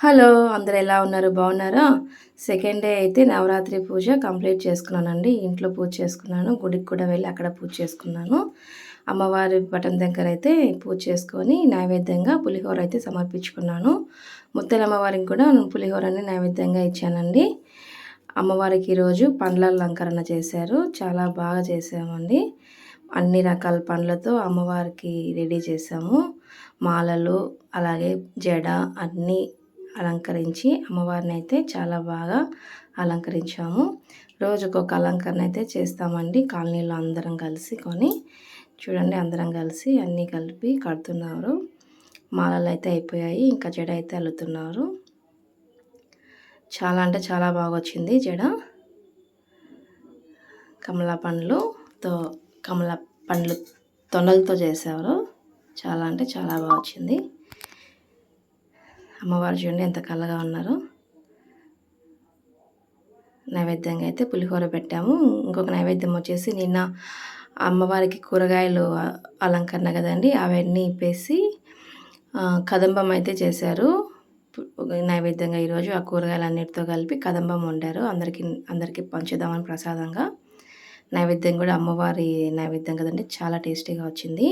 Hello అందరు ఎలా ఉన్నారు? బాగున్నారా? సెకండ్ డే అయితే నవరాత్రి పూజ కంప్లీట్ చేసుకున్నానండి. ఇంట్లో పూజ చేసుకున్నాను. గుడికి కూడా వెళ్ళి అక్కడ పూజ చేసుకున్నాను. అమ్మవారి పటం దగ్గర అయితే పూజ చేసుకొని నైవేద్యంగా పులిహోర అయితే సమర్పించుకున్నాను. ముత్తల అమ్మవారికి కూడా పులిహోరని నైవేద్యంగా ఇచ్చానండి. అమ్మవారికి ఈరోజు పండ్ల అలంకరణ చేశారు. చాలా బాగా చేసామండి అన్ని రకాల పండ్లతో అమ్మవారికి రెడీ చేసాము మాలలు అలాగే జడ అన్నీ అలంకరించి అమ్మవారిని అయితే చాలా బాగా అలంకరించాము. రోజుకొక అలంకరణ అయితే చేస్తామండి. కాలనీలో అందరం కలిసి కొని చూడండి అందరం కలిసి అన్నీ కలిపి కడుతున్నారు. మాలలు అయితే అయిపోయాయి ఇంకా జడ అయితే అల్లుతున్నారు. చాలా అంటే చాలా బాగా వచ్చింది జడ. కమల పండ్లుతో కమల పండ్లు తొండలతో చేసేవారు చాలా అంటే చాలా బాగా వచ్చింది అమ్మవారు చూడండి ఎంత కళ్ళగా ఉన్నారు. నైవేద్యంగా అయితే పులిహోర పెట్టాము. ఇంకొక నైవేద్యం వచ్చేసి నిన్న అమ్మవారికి కూరగాయలు అలంకరణ కదండి అవన్నీ ఇప్పేసి కదంబం అయితే చేశారు. నైవేద్యంగా ఈరోజు ఆ కూరగాయలన్నిటితో కలిపి కదంబం వండారు. అందరికి అందరికీ పంచుదామని ప్రసాదంగా. నైవేద్యం కూడా అమ్మవారి నైవేద్యం కదండి చాలా టేస్టీగా వచ్చింది.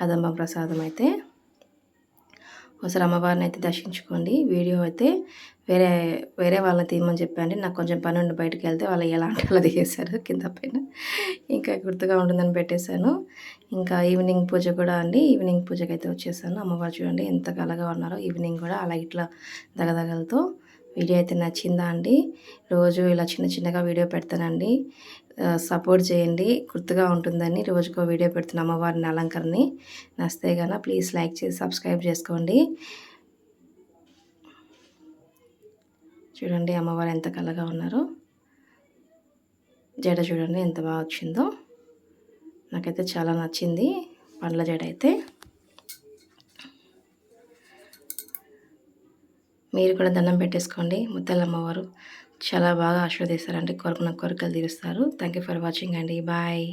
కదంబం ప్రసాదం అయితే. ఒకసారి అమ్మవారిని అయితే దర్శించుకోండి. వీడియో అయితే వేరే వేరే వాళ్ళని తీయమని చెప్పండి. నాకు కొంచెం పని ఉండి బయటకు వెళ్తే వాళ్ళు ఎలాంటి వాళ్ళు తీసేశారు కింద పైన. ఇంకా గుర్తుగా ఉంటుందని పెట్టేశాను. ఇంకా ఈవినింగ్ పూజ కూడా అండి. ఈవినింగ్ పూజకి అయితే వచ్చేసాను. అమ్మవారు చూడండి ఎంత కలగా ఉన్నారో. ఈవినింగ్ కూడా అలా ఇట్లా దగదగలతో వీడియో అయితే నచ్చిందా అండి? రోజు ఇలా చిన్న చిన్నగా వీడియో పెడతానండి. సపోర్ట్ చేయండి. గుర్తుగా ఉంటుందని రోజుకో వీడియో పెడుతున్న అమ్మవారిని అలంకరణని. నస్తే కానీ ప్లీజ్ లైక్ చేసి సబ్స్క్రైబ్ చేసుకోండి. చూడండి అమ్మవారు ఎంత కలగా ఉన్నారో. జడ చూడండి ఎంత బాగా వచ్చిందో. నాకైతే చాలా నచ్చింది పండ్ల జడ అయితే. మీరు కూడా దండం పెట్టేసుకోండి. ముద్దలమ్మవారు చాలా బాగా ఆశీర్వదిస్తారంటే కోరుకున్న కోరికలు తీరుస్తారు. థ్యాంక్ యూ ఫర్ వాచింగ్ అండి. బాయ్